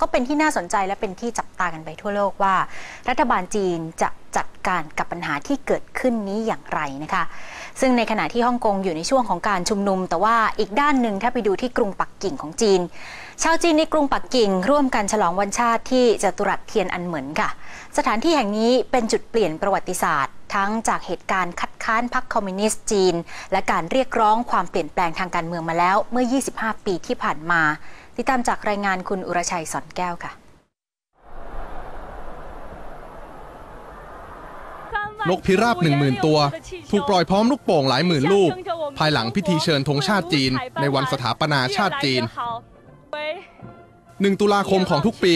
ก็เป็นที่น่าสนใจและเป็นที่จับตากันไปทั่วโลกว่า รัฐบาลจีนจะจัดการกับปัญหาที่เกิดขึ้นนี้อย่างไรนะคะ ซึ่งในขณะที่ฮ่องกงอยู่ในช่วงของการชุมนุม แต่ว่าอีกด้านหนึ่งถ้าไปดูที่กรุงปักกิ่งของจีน ชาวจีนในกรุงปักกิ่ง ร่วมกันฉลองวันชาติที่จตุรัสเทียนอันเหมือนค่ะ สถานที่แห่งนี้เป็นจุดเปลี่ยนประวัติศาสตร์ ทั้งจากเหตุการณ์คัดค้านพรรคคอมมิวนิสต์จีน และการเรียกร้องความเปลี่ยนแปลงทางการเมืองมาแล้วเมื่อ 25 ปีที่ผ่านมา ติดตามจากรายงานคุณอุรชัยสอนแก้วค่ะนกพิราบหนึ่งหมื่นตัว ถูกปล่อยพร้อมลูกโป่งหลายหมื่นลูก ภายหลังพิธีเชิญธงชาติจีน ในวันสถาปนาชาติจีน1ตุลาคมของทุกปี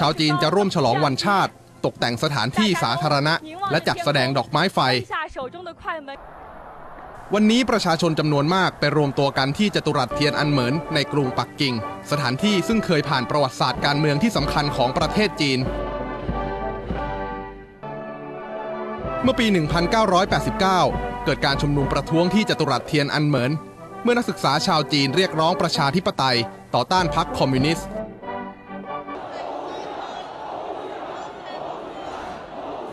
ชาวจีนจะร่วมฉลองวันชาติ ตกแต่งสถานที่สาธารณะ และจัดแสดงดอกไม้ไฟ วันนี้ประชาชนจำนวนมากไปรวมตัวกันที่จตุรัสเทียนอันเหมินในกรุงปักกิ่ง สถานที่ซึ่งเคยผ่านประวัติศาสตร์การเมืองที่สำคัญของประเทศจีน เมื่อปี 1989 เกิดการชุมนุมประท้วงที่จตุรัสเทียนอันเหมินเมื่อนักศึกษาชาวจีนเรียกร้องประชาธิปไตย ต่อต้านพรรคคอมมิวนิสต์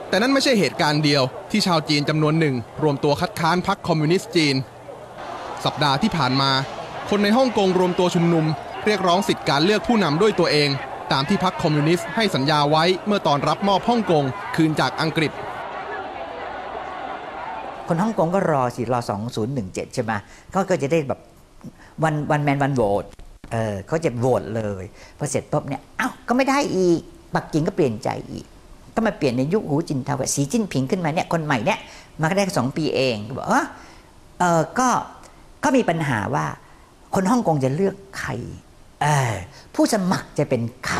แต่นั่นไม่ใช่เหตุการณ์เดียวที่ชาวจีนจำนวนหนึ่ง รวมตัวคัดค้านพรรคคอมมิวนิสต์จีน สัปดาห์ที่ผ่านมา คนในฮ่องกงรวมตัวชุมนุม เรียกร้องสิทธิการเลือกผู้นำด้วยตัวเอง ตามที่พรรคคอมมิวนิสต์ให้สัญญาไว้เมื่อตอนรับมอบฮ่องกงคืนจากอังกฤษคนฮ่องกงก็รอสิรอ 2017 ใช่ไหมเขาก็จะได้แบบวันวันแมนวันโหวตเออเขาจะโหวตเลย พอเสร็จปุ๊บเนี่ย เอ้า ก็ไม่ได้อีก ปักกิ่งก็เปลี่ยนใจอีก ก็มาเปลี่ยนในยุคหูจินเทาสีจิ้นผิงขึ้นมาเนี่ยคนใหม่เนี่ยมาได้สองปีเองบอกเออเออก็ก็มีปัญหาว่า คนฮ่องกงจะเลือกใครเออผู้สมัครจะเป็นใคร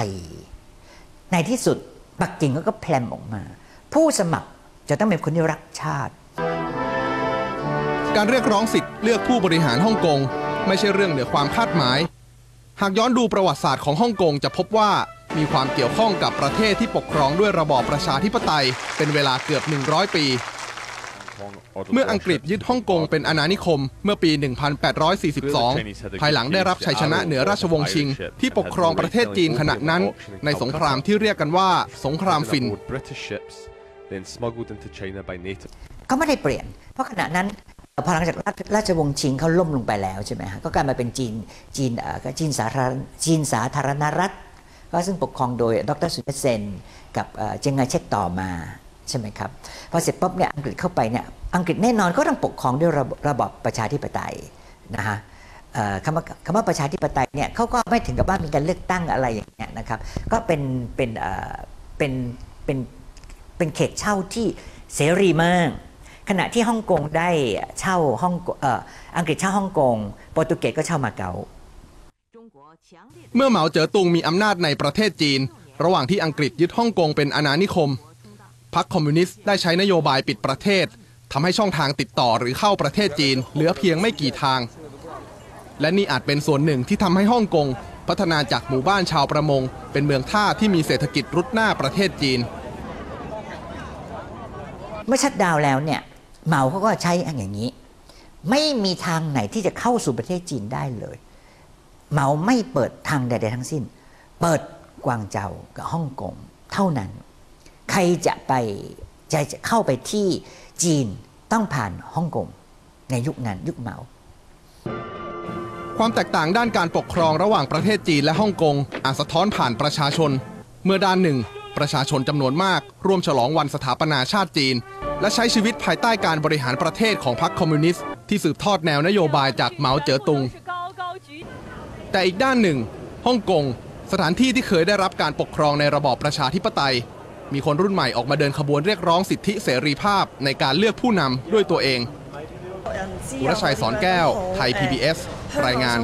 ในที่สุดปักกิ่งก็แพลมออกมา ผู้สมัครจะต้องเป็นคนที่รักชาติ การเรียกร้องสิทธิ์เลือกผู้บริหารฮ่องกง ไม่ใช่เรื่องเหนือความคาดหมาย หากย้อนดูประวัติศาสตร์ของฮ่องกงจะพบว่า มีความเกี่ยวข้องกับประเทศที่ปกครองด้วยระบอบประชาธิปไตย เป็นเวลาเกือบ 100 ปี เมื่ออังกฤษยึดฮ่องกงเป็นอาณานิคม เมื่อปี 1842 ภายหลังได้รับชัยชนะเหนือราชวงศ์ชิง ที่ปกครองประเทศจีนขณะนั้น ในสงครามที่เรียกกันว่า สงครามฟิน ก็ไม่ได้เปลี่ยน เพราะขณะนั้นพอหลังจากราชวงศ์ชิงเขาล่มลงไปแล้วใช่ไหมฮะก็กลายมาเป็นจีนจีนจีนสาธารณจีนสาธารณรัฐ ก็ซึ่งปกครองโดยดรสุนเซนกับเจียงไคเชกต่อมาใช่ไหมครับพอเสร็จปุ๊บเนี่ยอังกฤษเข้าไปเนี่ยอังกฤษแน่นอนก็ต้องปกครองด้วยระบบระบอบประชาธิปไตยนะฮะคำว่าคำว่าประชาธิปไตยเนี่ยเขาก็ไม่ถึงกับว่ามีการเลือกตั้งอะไรอย่างเงี้ยนะครับก็เป็นเป็นเป็นเป็นเป็นเขตเช่าที่เสรีมาก ขณะที่ฮ่องกงได้เช่าฮ่องอังกฤษเช่าฮ่องกงโปรตุเกสก็เช่ามาเก๊า เมื่อเหมาเจ๋อตุงมีอำนาจในประเทศจีน ระหว่างที่อังกฤษยึดฮ่องกงเป็นอาณานิคม พรรคคอมมิวนิสต์ได้ใช้นโยบายปิดประเทศทำให้ช่องทางติดต่อหรือเข้าประเทศจีน เหลือเพียงไม่กี่ทาง และนี่อาจเป็นส่วนหนึ่งที่ทำให้ฮ่องกงพัฒนาจากหมู่บ้านชาวประมง เป็นเมืองท่าที่มีเศรษฐกิจรุดหน้าประเทศจีน เมื่อชัดดาวแล้วเนี่ยเหมาเขาก็ใช้อย่างนี้ ไม่มีทางไหนที่จะเข้าสู่ประเทศจีนได้เลย เหมาไม่เปิดทางใดๆทั้งสิ้น เปิดกวางเจากับฮ่องกงเท่านั้น ใครจะไปจะเข้าไปที่จีนต้องผ่านฮ่องกงในยุคนั้นยุคเหมา ความแตกต่างด้านการปกครองระหว่างประเทศจีนและฮ่องกงอาจสะท้อนผ่านประชาชน เมื่อด้านหนึ่ง ประชาชนจำนวนมาก ร่วมฉลองวันสถาปนาชาติจีน และใช้ชีวิตภายใต้การบริหารประเทศของพรรคคอมมิวนิสต์ที่สืบทอดแนวนโยบายจากเหมาเจ๋อตุง แต่อีกด้านหนึ่งฮ่องกงสถานที่ที่เคยได้รับการปกครองในระบอบประชาธิปไตย มีคนรุ่นใหม่ออกมาเดินขบวนเรียกร้องสิทธิเสรีภาพในการเลือกผู้นำด้วยตัวเองอุรชัยสอนแก้ว ไทย PBS รายงาน